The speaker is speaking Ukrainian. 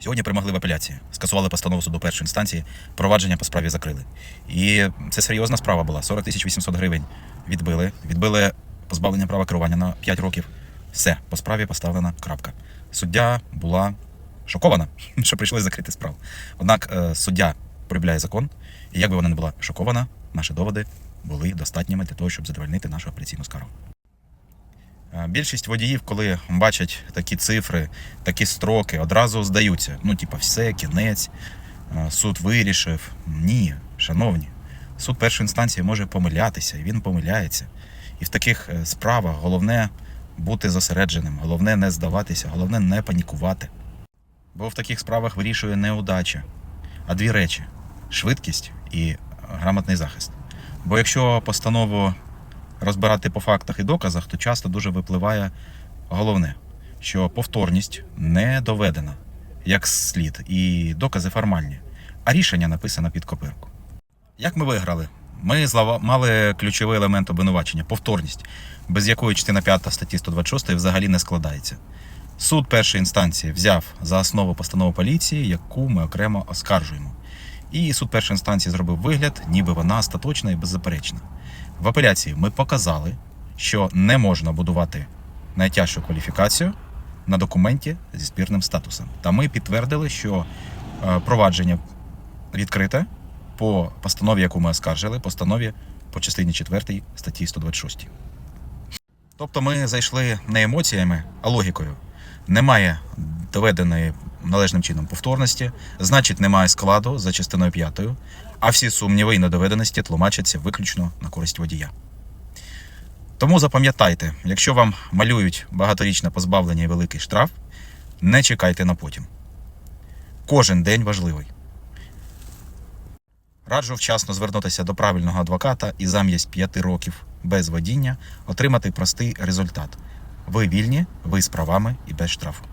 Сьогодні перемогли в апеляції, скасували постанову суду першої інстанції, провадження по справі закрили. І це серйозна справа була. 40 тисяч 800 гривень відбили. Відбили позбавлення права керування на 5 років. Все, по справі поставлена крапка. Суддя була шокована, що прийшли закрити справу. Однак е, суддя полюбляє закон, і як би вона не була шокована, наші доводи були достатніми для того, щоб задовольнити нашу апеляційну скаргу. Е, Більшість водіїв, коли бачать такі цифри, такі строки, одразу здаються. Ну, типа, все, кінець, е, суд вирішив. Ні, шановні, суд першої інстанції може помилятися, і він помиляється. І в таких е, справах головне бути зосередженим, головне не здаватися, головне не панікувати. Бо в таких справах вирішує не удача, а дві речі: швидкість і грамотний захист. Бо якщо постанову розбирати по фактах і доказах, то часто дуже випливає головне, що повторність не доведена як слід, і докази формальні, а рішення написано під копирку. Як ми виграли? Ми мали ключовий елемент обвинувачення повторність, без якої частина 5 статті 126 взагалі не складається. Суд першої інстанції взяв за основу постанову поліції, яку ми окремо оскаржуємо. І суд першої інстанції зробив вигляд, ніби вона остаточна і беззаперечна. В апеляції ми показали, що не можна будувати найтяжчу кваліфікацію на документі зі спірним статусом. Та ми підтвердили, що е, провадження відкрите по постанові, яку ми оскаржили, постанові по частині 4 статті 126. Тобто ми зайшли не емоціями, а логікою. Немає доведеної належним чином повторності, значить немає складу за частиною 5, а всі сумніви і недоведеності тлумачаться виключно на користь водія. Тому запам'ятайте, якщо вам малюють багаторічне позбавлення і великий штраф, не чекайте на потім. Кожен день важливий. Раджу вчасно звернутися до правильного адвоката і замість 5 років без водіння отримати простий результат. Ви вільні, ви з правами і без штрафу.